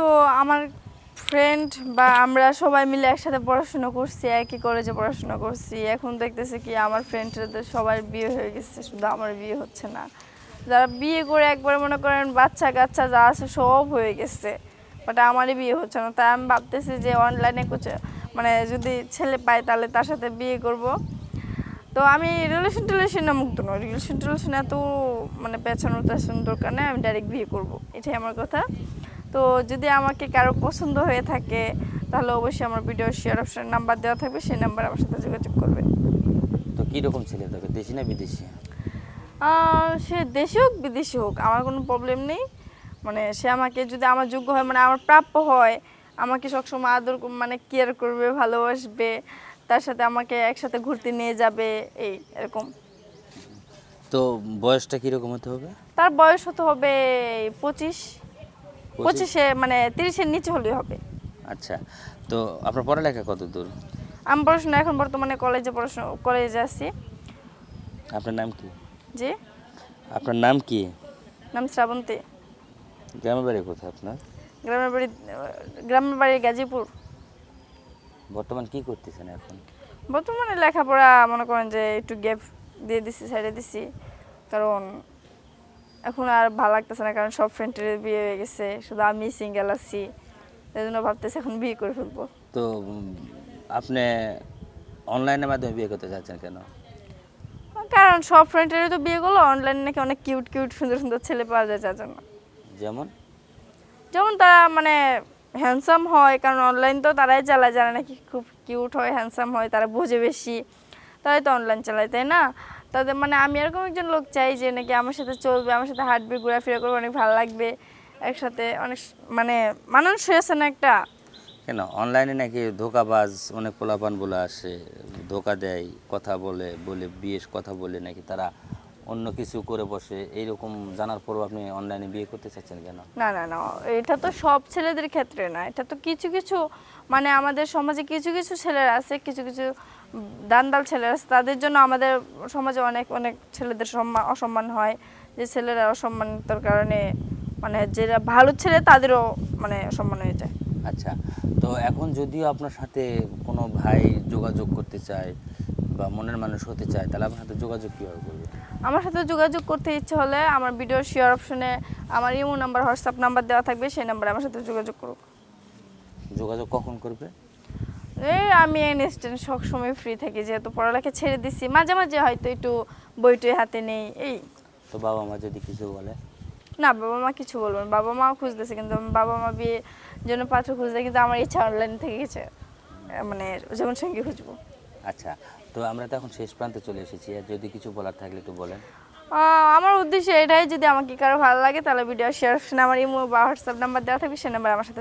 তো আমার ফ্রেন্ড বা আমরা সবাই মিলে একসাথে পড়াশোনা করছি, একই কলেজে পড়াশোনা করছি। এখন দেখতেছি কি আমার ফ্রেন্ডদের সবার বিয়ে হয়ে গেছে, শুধু আমার বিয়ে হচ্ছে না। যারা বিয়ে করে একবার মনে করেন বাচ্চা কাচ্চা যা আছে সব হয়ে গেছে বাট আমারই বিয়ে হচ্ছে না। তাই আমি ভাবতেছি যে অনলাইনে মানে যদি ছেলে পাই তাহলে তার সাথে বিয়ে করব। তো আমি রিলেশন টিলেশনে মুক্ত নই। রিলেশন টিলেশন এত মানে পেছানোর তেছানোর দরকার নেই, আমি ডাইরেক্ট বিয়ে করব। এটাই আমার কথা। তো যদি আমাকে কারও পছন্দ হয়ে থাকে তাহলে অবশ্যই আমার ভিডিও শেয়ার অপশন নাম্বার দেওয়া থাকবে সেই নাম্বার আমার সাথে যোগাযোগ করবে। তো কীরকম ছেলে তবে দেশি না বিদেশি? সে দেশি হোক বিদেশি হোক আমার কোনো প্রবলেম নেই। মানে সে আমাকে যদি আমার যোগ্য হয় মানে আমার প্রাপ্য হয় আমাকে সবসময় আদর মানে কেয়ার করবে ভালোবাসবে তার সাথে আমাকে একসাথে ঘুরতে নিয়ে যাবে এই এরকম। তো বয়সটা কীরকম হতে হবে? তার বয়স হতে হবে পঁচিশ। পঁচিশ? মানে তিরিশের নিচে হলেই হবে। আচ্ছা তো আপনার পড়ালেখা কত দূর? আমি পড়াশোনা এখন বর্তমানে কলেজে পড়াশোনা কলেজে আছি। আপনার নাম কি? জি? আপনার নাম কি? নাম শ্রাবন্তী। গ্রামের বাড়ি কোথায় আপনার? গ্রামের বাড়ি গ্রামের বাড়ি গাজীপুর। বর্তমান কি করতেছেন এখন? বর্তমানে লেখাপড়া মনে করেন যে একটু গ্যাপ দিয়ে দিছি সাইডে দিছি। কারণ এখন আর ভালো লাগতেছে না কারণ সব ফ্রেন্ডের বিয়ে হয়ে গেছে শুধু আমি সিঙ্গেল আছি এই জন্য ভাবতেছি এখন বিয়ে করে ফেলব। তো আপনি অনলাইনের মাধ্যমে বিয়ে করতে চাচ্ছেন কেন? কারণ সব ফ্রেন্ডেরই তো বিয়ে করল অনলাইনে নাকি অনেক কিউট কিউট সুন্দর সুন্দর ছেলে পাওয়া যায় যার জন্য। যেমন? যেমন তারা মানে হ্যান্ডসাম হয় কারণ অনলাইন তো তারাই চালায় যারা নাকি খুব কিউট হয় হ্যান্ডসাম হয় তারা বোঝে বেশি তারাই তো অনলাইন চালায় তাই না? তাদের মানে আমি এরকম একজন লোক চাই যে নাকি আমার সাথে চলবে আমার সাথে হাঁটবে ঘোরাফেরা করবে অনেক ভালো লাগবে একসাথে অনেক মানে মানুষ হয়েছে না একটা? কেন? অনলাইনে নাকি ধোকাবাজ অনেক পোলাপান বলে আসে ধোকা দেয় কথা বলে বলে বিয়ে কথা বলে নাকি তারা অন্য কিছু করে বসে এইরকম জানার পরও আপনি অনলাইনে বিয়ে করতে চাচ্ছেন কেন? না না না এটা তো সব ছেলেদের ক্ষেত্রে না এটা তো কিছু কিছু মানে আমাদের সমাজে কিছু কিছু ছেলেরা আছে কিছু কিছু দান্দাল ছেলেরা আছে তাদের জন্য আমাদের সমাজে অনেক অনেক ছেলেদের সম্মান অসম্মান হয়। যে ছেলেরা অসম্মানিতর কারণে মানে যারা ভালো ছেলে তাদেরও মানে অসম্মান হয়ে যায়। আচ্ছা তো এখন যদিও আপনার সাথে কোনো ভাই যোগাযোগ করতে চায় বা মনের মানুষ হতে চায় তাহলে আপনার সাথে যোগাযোগ কীভাবে করবে? আমার সাথে যোগাযোগ করতে ইচ্ছে হলে আমার ভিডিও শেয়ার অপশনে আমার ইমো নাম্বার হোয়াটসঅ্যাপ নাম্বার দেওয়া থাকবে সেই নাম্বারে আমার সাথে যোগাযোগ করুক। যোগাযোগ কখন করবে? এই আমি ইনস্ট্যান্ট সবসময় ফ্রি থাকি যেহেতু পড়ালেখা ছেড়ে দিছি। মাঝে মাঝে হয়তো একটু বইটই হাতে নেই এই। তো বাবা মা যদি কিছু বলে? না বাবা মা কিছু বলবেন বাবা মাও খুঁজতেছে কিন্তু বাবা মা বিয়ে জন্য পাত্র খুঁজতে কিন্তু আমার ইচ্ছা অনলাইন থেকে গেছে। মানে যেমন সঙ্গে খুঁজবো। আচ্ছা তো আমরা তো এখন শেষ প্রান্তে চলে এসেছি। আর যদি কিছু বলার থাকলে একটু বলেন। আমার উদ্দেশ্য এটাই যদি আমাকে কারও ভালো লাগে তাহলে ভিডিও শেয়ার আমার ইমো বা হোয়াটসঅ্যাপ নাম্বার দেওয়া থাকবে সেই নাম্বার আমার সাথে